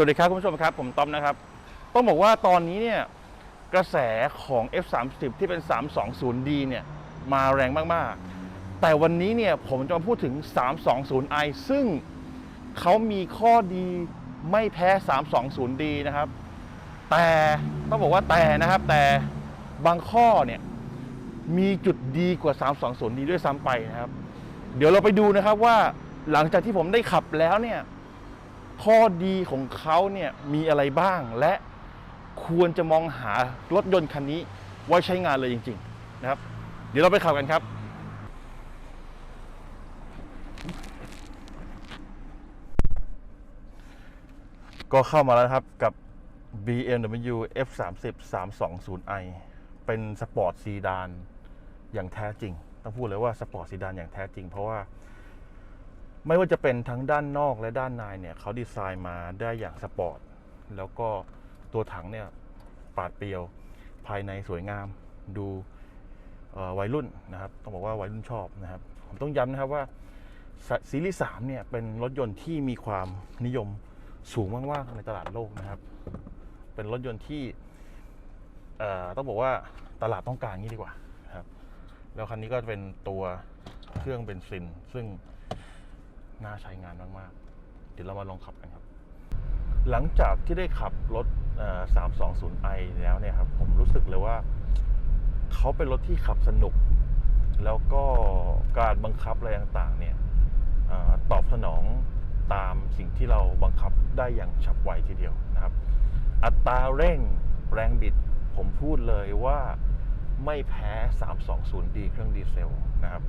สวัสดีครับคุณผู้ชมครับ ผมต้อมนะครับ ต้องบอกว่าตอนนี้เนี่ยกระแสของ F30 ที่เป็น 320D เนี่ยมาแรงมากๆ แต่วันนี้เนี่ยผมจะมาพูดถึง 320i ซึ่งเขามีข้อดีไม่แพ้ 320D นะครับ แต่ต้องบอกว่าแต่นะครับ แต่บางข้อเนี่ยมีจุดดีกว่า 320D ด้วยซ้ำไปนะครับ เดี๋ยวเราไปดูนะครับว่าหลังจากที่ผมได้ขับแล้วเนี่ย ข้อดีของเขาเนี่ยมีอะไรบ้าง และควรจะมองหารถยนต์คันนี้ไว้ใช้งานเลยจริง ๆ นะครับ เดี๋ยวเราไปขับกันครับก็เข้ามาแล้วครับกับ BMW F30 320i เป็นสปอร์ตซีดานอย่างแท้จริง ต้องพูดเลยว่าสปอร์ตซีดานอย่างแท้จริง เพราะว่า ไม่ว่าจะเป็นทั้งด้านนอกและด้านในเนี่ยเขาดีไซน์มาได้อย่างสปอร์ต แล้วก็ตัวถังเนี่ยปาดเปรียวภายในสวยงามดูวัยรุ่นนะครับ ต้องบอกว่าวัยรุ่นชอบนะครับ ผมต้องย้ำนะครับว่าซีรีส์3เนี่ยเป็นรถยนต์ที่มีความนิยมสูงมากๆในตลาดโลกนะครับ เป็นรถยนต์ที่เอ่อต้องบอกว่าตลาดต้องการงี้ดีกว่าครับ แล้วคันนี้ก็เป็นตัวเครื่องเบนซิน ซึ่ง น่าใช้งานมากๆ เดี๋ยวเรามาลองขับกันครับ หลังจากที่ได้ขับรถ 320i แล้วเนี่ยครับ ผมรู้สึกเลยว่า เขาเป็นรถที่ขับสนุก แล้วก็การบังคับอะไรต่างๆ เนี่ยอตอบสนองตามสิ่งที่เราบังคับได้อย่างฉับไวทีเดียวนะครับ อัตราเร่งแรงบิด ผมพูดเลยว่าไม่แพ้ 320D เครื่องดีเซลนะครับ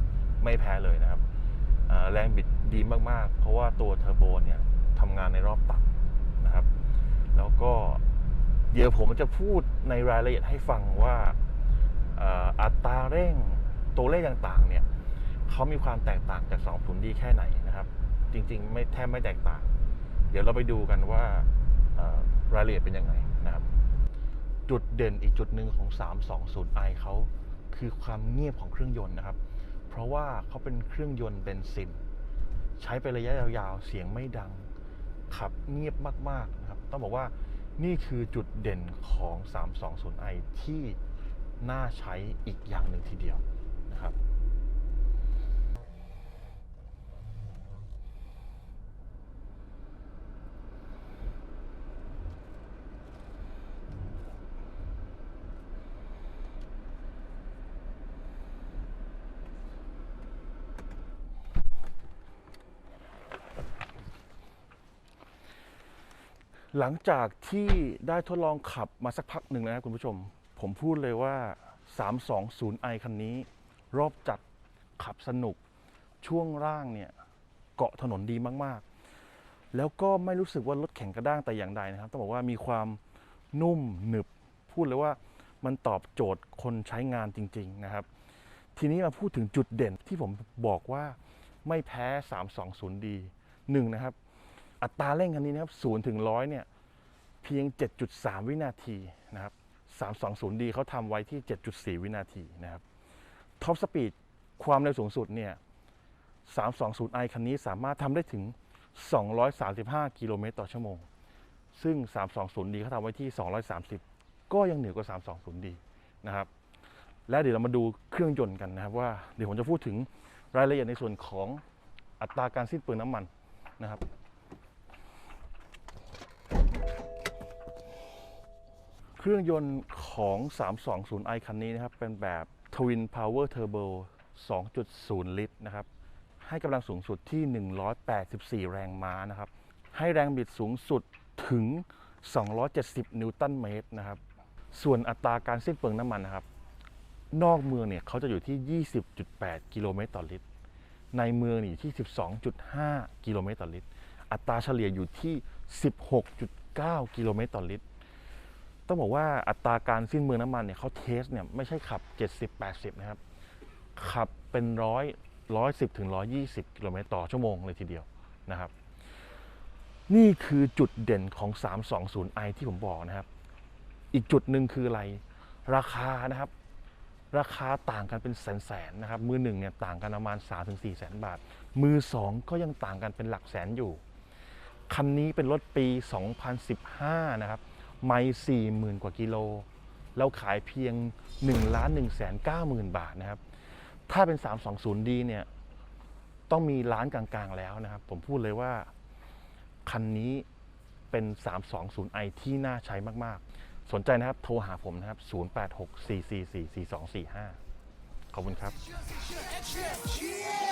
ไม่แพ้เลยนะครับ แรงบิดดีมากๆ เพราะว่าตัวเทอร์โบเนี่ยทำงานในรอบต่ำนะครับ แล้วก็เดี๋ยวผมจะพูดในรายละเอียดให้ฟังว่าอัตราเร่งตัวเลขต่างๆเนี่ยเขามีความแตกต่างจาก2 0ดีแค่ไหนนะครับ จริงๆ ไม่แทบไม่แตกต่าง เดี๋ยวเราไปดูกันว่าอ่ารายละเอียดเป็นยังไงนะครับ จุดเด่นอีกจุดหนึ่งของ 320i เขาคือความเงียบของเครื่องยนต์นะครับ เพราะว่าเขาเป็นเครื่องยนต์เบนซิน ใช้ไประยะยาวๆ เสียงไม่ดัง ขับเงียบมากๆนะครับ ต้องบอกว่านี่คือจุดเด่นของ 320i ที่น่าใช้อีกอย่างหนึ่งทีเดียวนะครับ หลังจากที่ได้ทดลองขับมาสักพักหนึ่งแล้วนะครับคุณผู้ชม ผมพูดเลยว่า 320i คันนี้ รอบจัดขับสนุก ช่วงล่างเนี่ย เกาะถนนดีมากๆ แล้วก็ไม่รู้สึกว่ารถแข็งกระด้างแต่อย่างใดนะครับ ต้องบอกว่ามีความนุ่มหนึบ พูดเลยว่ามันตอบโจทย์คนใช้งานจริง ๆ นะครับ ทีนี้มาพูดถึงจุดเด่นที่ผมบอกว่าไม่แพ้ 320D หนึ่งนะครับ อัตราเร่งคันนี้นะครับ0ถึง100เนี่ยเพียง 7.3 วินาทีนะครับ 320D เขาทำไว้ที่ 7.4 วินาทีนะครับท็อปสปีดความเร็วสูงสุดเนี่ย 320i คันนี้สามารถทำได้ถึง 235 กิโลเมตรต่อชั่วโมง ซึ่ง 320D เขาทำไว้ที่ 230 ก็ยังเหนือกว่า 320D นะครับ และเดี๋ยวเรามาดูเครื่องยนต์กันนะครับว่าเดี๋ยวผมจะพูดถึงรายละเอียดในส่วนของอัตราการสิ้นเปลืองน้ำมันนะครับ เครื่องยนต์ของ 320i คันนี้นะครับ เป็นแบบ Twin Power Turbo 2.0 ลิตรนะครับ ให้กำลังสูงสุดที่ 184 แรงม้านะครับ ให้แรงบิดสูงสุดถึง 270 นิวตันเมตรนะครับ ส่วนอัตราการสิ้นเปลืองน้ำมันนะครับ นอกเมืองเนี่ยเขาจะอยู่ที่ 20.8 กิโลเมตรต่อลิตร ในเมืองนี่อยู่ที่ 12.5 กิโลเมตรต่อลิตร อัตราเฉลี่ยอยู่ที่ 16.9 กิโลเมตรต่อลิตร ต้องบอกว่าอัตราการสิ้นเปลืองน้ำมันเนี่ยเขาเทสเนี่ยไม่ใช่ขับ 70-80 นะครับ ขับเป็นร้อยร้อยสิบถึงร้อยี่สิบกิโลเมตรต่อชั่วโมงเลยทีเดียวนะครับ นี่คือจุดเด่นของ 320i ที่ผมบอกนะครับ อีกจุดหนึ่งคืออะไร ราคานะครับ ราคาต่างกันเป็นแสนๆนนะครับ มือหนึ่งเนี่ยต่างกันประมาณ 3-4ถึงแสนบาท มือสองก็ยังต่างกันเป็นหลักแสนอยู่ คันนี้เป็นรถปี 2015 นะครับ ไม่40,000กว่ากิโล แล้วขายเพียง1ล้าน1แสน9หมื่นบาทนะครับ ถ้าเป็น 320D เนี่ย ต้องมีล้านกลางๆแล้วนะครับ ผมพูดเลยว่า คันนี้เป็น 320i ที่น่าใช้มากๆ สนใจนะครับ โทรหาผมนะครับ 086 444 4245 ขอบคุณครับ Yeah.